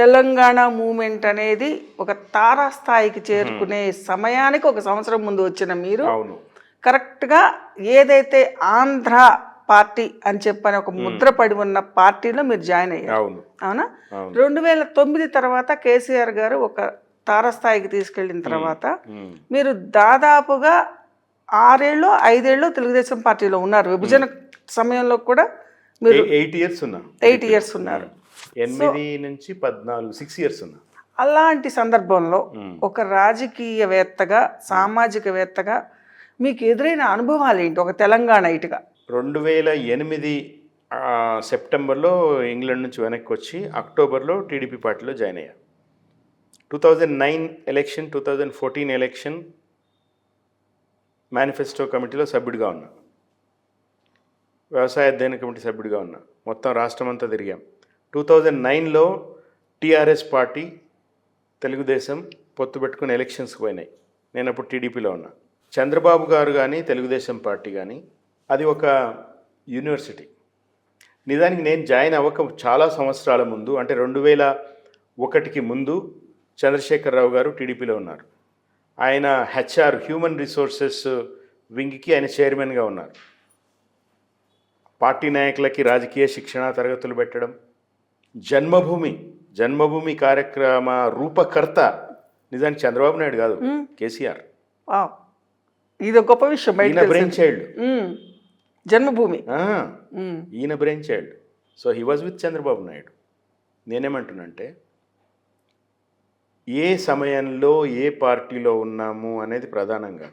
Telangana moment అనేది ఒక తారాస్థాయికి చేరుకునే సమయానికి ఒక సంవత్సరం ముందు వచ్చిన మీరు. కరెక్ట్గా ఏదైతే ఆంధ్ర పార్టీ అని చెప్పని ఒక ముద్ర పడి ఉన్న పార్టీలో మీరు జాయిన్ అయ్యారు. అవును. రెండు వేల తొమ్మిది తర్వాత కేసీఆర్ గారు ఒక తారస్థాయికి తీసుకెళ్ళిన తర్వాత. మీరు దాదాపుగా ఆరేళ్ళు ఐదేళ్ళు తెలుగుదేశం పార్టీలో ఉన్నారు. విభజన సమయంలో కూడా మీరు ఎయి- ఎయిట్ ఇయర్స్ ఉన్నా. ఎయిట్ ఇయర్స్ ఉన్నారు. ఎనిమిది నుంచి పద్నాలుగు సిక్స్ ఇయర్స్ ఉన్నా. అలాంటి సందర్భంలో మ్మ్. ఒక రాజకీయవేత్తగా సామాజికవేత్తగా మీకు ఎదురైన అనుభవాలు ఏంటి? ఒక తెలంగాణ ఇటుగా. రెండు వేల ఎనిమిది సెప్టెంబర్లో ఇంగ్లాండ్ నుంచి వెనక్కి వచ్చి అక్టోబర్లో టీడీపీ పార్టీలో జాయిన్ అయ్యా. Two thousand nine election two thousand fourteen election manifesto కమిటీలో సభ్యుడిగా ఉన్నా. వ్యవసాయ అధ్యయన కమిటీ సభ్యుడిగా ఉన్నా. మొత్తం రాష్ట్రం అంతా తిరిగాం. టూ థౌజండ్ నైన్లో టీఆర్ఎస్ పార్టీ తెలుగుదేశం పొత్తు పెట్టుకుని ఎలక్షన్స్కి పోయినాయి. నేను అప్పుడు టీడీపీలో ఉన్నా. చంద్రబాబు గారు కానీ తెలుగుదేశం పార్టీ కానీ అది ఒక యూనివర్సిటీ. నిజానికి నేను జాయిన్ అవ్వక చాలా సంవత్సరాల ముందు అంటే రెండు వేల ఒకటికి ముందు చంద్రశేఖరరావు గారు టీడీపీలో ఉన్నారు. ఆయన హెచ్ఆర్ హ్యూమన్ రిసోర్సెస్ వింగ్కి ఆయన చైర్మన్గా ఉన్నారు. పార్టీ నాయకులకి రాజకీయ శిక్షణ తరగతులు పెట్టడం జన్మభూమి జన్మభూమి కార్యక్రమ రూపకర్త నిజానికి చంద్రబాబు నాయుడు కాదు కేసీఆర్. ఇది ఒక గొప్ప విషయం ఈయన బ్రెయిన్ చైల్డ్ జన్మభూమి. ఈయన brain child so he was with Chandrababu Naidu. నేనేమంటున్నంటే ఏ సమయంలో ఏ పార్టీలో ఉన్నాము అనేది ప్రధానంగా.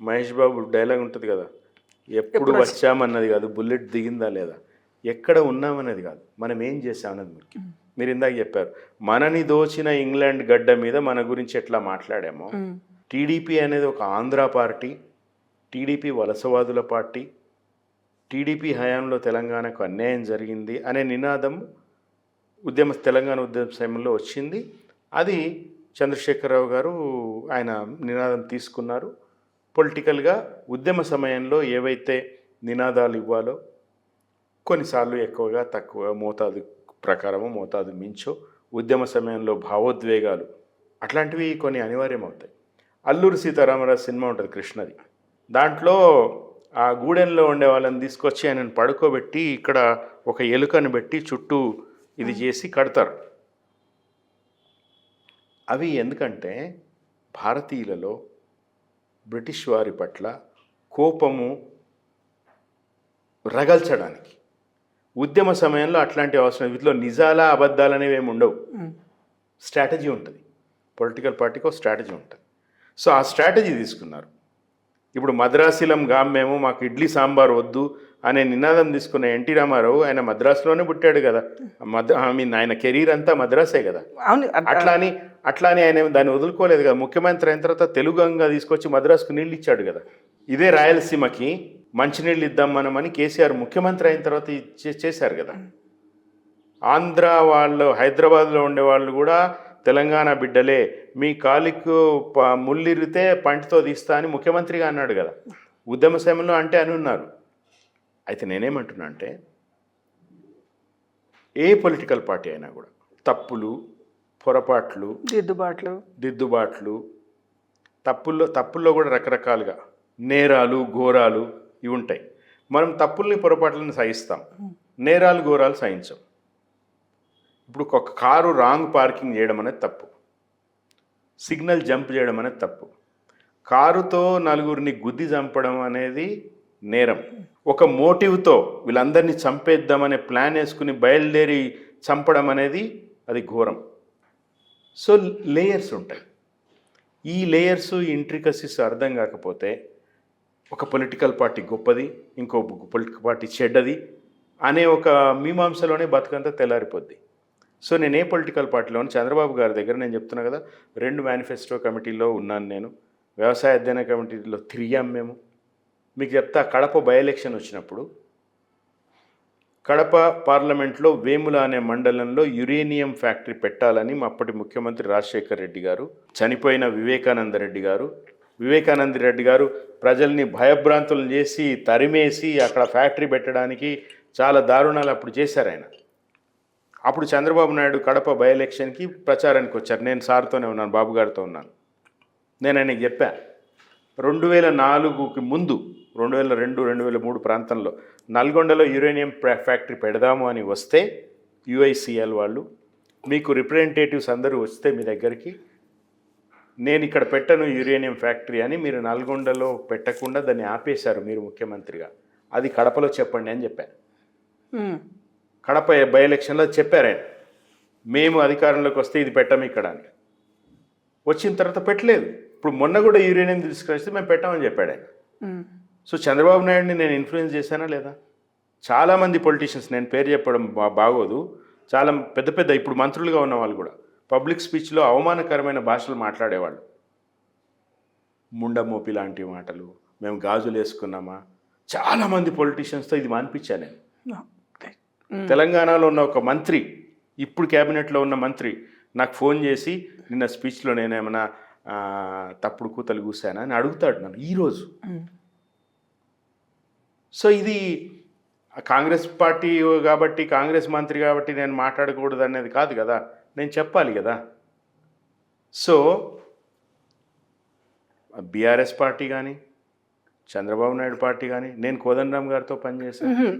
మహేష్ బాబు డైలాగ్ ఉంటుంది కదా. ఎప్పుడు వచ్చామన్నది కాదు బుల్లెట్ దిగిందా లేదా? ఎక్కడ ఉన్నామన్నది కాదు. మనం ఏం చేసామన్నది ముఖ్యం. మీరు ఇందాక చెప్పారు మనని దోచిన ఇంగ్లాండ్ గడ్డ మీద మన గురించి ఎట్లా మాట్లాడామో. టీడీపీ అనేది ఒక ఆంధ్ర పార్టీ టీడీపీ వలసవాదుల పార్టీ టీడీపీ హయాంలో తెలంగాణకు అన్యాయం జరిగింది అనే నినాదం ఉద్యమ తెలంగాణ ఉద్యమ సమయంలో వచ్చింది. అది చంద్రశేఖరరావు గారు ఆయన నినాదం తీసుకున్నారు. పొలిటికల్గా ఉద్యమ సమయంలో ఏవైతే నినాదాలు ఇవ్వాలో కొన్నిసార్లు ఎక్కువగా తక్కువ మోతాదు ప్రకారము మోతాదు మించో ఉద్యమ సమయంలో భావోద్వేగాలు అట్లాంటివి కొన్ని అనివార్యం అవుతాయి అల్లూరి సీతారామరాజు సినిమా ఉంటుంది కృష్ణది. దాంట్లో ఆ గూడెంలో ఉండే వాళ్ళని తీసుకొచ్చి ఆయనను పడుకోబెట్టి ఇక్కడ ఒక ఎలుకను పెట్టి చుట్టూ ఇది చేసి కడతారు. అవి ఎందుకంటే భారతీయులలో బ్రిటిష్ వారి పట్ల కోపము రగల్చడానికి ఉద్యమ సమయంలో అట్లాంటి అవసరం వీటిలో నిజాల అబద్ధాలు అనేవి ఏమి ఉండవు. స్ట్రాటజీ ఉంటుంది. పొలిటికల్ పార్టీకి ఒక స్ట్రాటజీ ఉంటుంది. సో ఆ స్ట్రాటజీ తీసుకున్నారు. ఇప్పుడు మద్రాసిలం గాం మేము మాకు ఇడ్లీ సాంబార్ వద్దు అనే నినాదం తీసుకున్న ఎన్టీ రామారావు ఆయన మద్రాసులోనే పుట్టాడు కదా. మద్రా ఐ మీన్ ఆయన కెరీర్ అంతా మద్రాసే కదా. అట్లా అని అట్లా అని ఆయన దాన్ని వదులుకోలేదు కదా. ముఖ్యమంత్రి అయిన తర్వాత తెలుగంగా తీసుకొచ్చి మద్రాసుకు నీళ్ళు ఇచ్చాడు కదా. ఇదే రాయలసీమకి మంచినీళ్ళు ఇద్దాం మనమని కేసీఆర్ ముఖ్యమంత్రి అయిన తర్వాత ఇచ్చే- చేశారు కదా. ఆంధ్ర వాళ్ళు హైదరాబాద్లో ఉండే వాళ్ళు కూడా తెలంగాణ బిడ్డలే మీ కాలికు ప- ముల్లిరితే పంటితో తీస్తా అని ముఖ్యమంత్రిగా అన్నాడు కదా. ఉద్యమ సమయంలో అంటే అని ఉన్నారు. అయితే నేనేమంటున్నా అంటే ఏ పొలిటికల్ పార్టీ అయినా కూడా తప్పులు పొరపాట్లు దిద్దుబాట్లు. దిద్దుబాట్లు తప్పుల్లో తప్పుల్లో కూడా రకరకాలుగా నేరాలు ఘోరాలు ఇవి ఉంటాయి. మనం తప్పుల్ని పొరపాట్లను సహిస్తాం. నేరాలు ఘోరాలు సహించాం. ఇప్పుడు ఒక కారు రాంగ్ పార్కింగ్ చేయడం అనేది తప్పు. సిగ్నల్ జంప్ చేయడం అనేది తప్పు. కారుతో నలుగురిని గుద్ది చంపడం అనేది నేరం. ఒక మోటివ్తో వీళ్ళందరినీ చంపేద్దామనే ప్లాన్ వేసుకుని బయలుదేరి చంపడం అనేది అది ఘోరం. సో లేయర్స్ ఉంటాయి. ఈ లేయర్స్ ఇంట్రికసీస్ అర్థం కాకపోతే ఒక పొలిటికల్ పార్టీ గొప్పది ఇంకో పొలిటికల్ పార్టీ చెడ్డది అనే ఒక మీమాంసలోనే బతుకంతా తెల్లారిపోద్ది. సో నేను ఏ పొలిటికల్ పార్టీలోని చంద్రబాబు గారి దగ్గర నేను చెప్తున్నా కదా రెండు మేనిఫెస్టో కమిటీలో ఉన్నాను నేను. వ్యవసాయ అధ్యయన కమిటీలో తిరిగాం మేము. మీకు చెప్తా కడప బై ఎలక్షన్ వచ్చినప్పుడు కడప పార్లమెంట్లో వేముల అనే మండలంలో యురేనియం ఫ్యాక్టరీ పెట్టాలని మా అప్పటి ముఖ్యమంత్రి రాజశేఖర్ రెడ్డి గారు చనిపోయిన వివేకానంద రెడ్డి గారు వివేకానంద రెడ్డి గారు ప్రజల్ని భయభ్రాంతులను చేసి తరిమేసి అక్కడ ఫ్యాక్టరీ పెట్టడానికి చాలా దారుణాలు అప్పుడు చేశారు ఆయన. అప్పుడు చంద్రబాబు నాయుడు కడప బై ఎలక్షన్కి ప్రచారానికి వచ్చారు. నేను సార్తోనే ఉన్నాను బాబు గారితో ఉన్నాను. నేను ఆయనకి చెప్పా రెండు వేల నాలుగుకి ముందు రెండు వేల రెండు రెండు వేల మూడు ప్రాంతంలో నల్గొండలో యురేనియం ఫ్యాక్టరీ పెడదాము అని వస్తే యుఐసిఎల్ వాళ్ళు మీకు రిప్రజెంటేటివ్స్ అందరూ వస్తే మీ దగ్గరికి నేను ఇక్కడ పెట్టను యురేనియం ఫ్యాక్టరీ అని మీరు నల్గొండలో పెట్టకుండా దాన్ని ఆపేశారు మీరు ముఖ్యమంత్రిగా. అది కడపలో చెప్పండి అని చెప్పాను. ఉమ్. కడప బై ఎలక్షన్లో చెప్పారు ఆయన. మేము అధికారంలోకి వస్తే ఇది పెట్టాము ఇక్కడ అని. వచ్చిన తర్వాత పెట్టలేదు. ఇప్పుడు మొన్న కూడా యురేనియం తీసుకొస్తే మేము పెట్టామని చెప్పాడు ఆయన. సో చంద్రబాబు నాయుడిని నేను ఇన్ఫ్లుయెన్స్ చేశానా లేదా? చాలామంది పొలిటీషియన్స్ నేను పేరు చెప్పడం బా బాగోదు. చాలా పెద్ద పెద్ద ఇప్పుడు మంత్రులుగా ఉన్న వాళ్ళు కూడా. పబ్లిక్ స్పీచ్లో అవమానకరమైన భాషలు మాట్లాడేవాళ్ళు. ముండమోపి లాంటి మాటలు మేము గాజులు వేసుకున్నామా? చాలామంది పొలిటీషియన్స్తో ఇది మానిపించాను నేను. తెలంగాణలో ఉన్న ఒక మంత్రి ఇప్పుడు క్యాబినెట్లో ఉన్న మంత్రి నాకు ఫోన్ చేసి నిన్న స్పీచ్లో నేనేమైనా తప్పుడు కూతలు కూసానా అని అడుగుతాడు నన్ను ఈరోజు. సో ఇది కాంగ్రెస్ పార్టీ కాబట్టి కాంగ్రెస్ మంత్రి కాబట్టి నేను మాట్లాడకూడదు అనేది కాదు కదా. నేను చెప్పాలి కదా. సో బీఆర్ఎస్ పార్టీ కానీ చంద్రబాబు నాయుడు పార్టీ కానీ నేను కోదండరామ్ గారితో పనిచేశాను.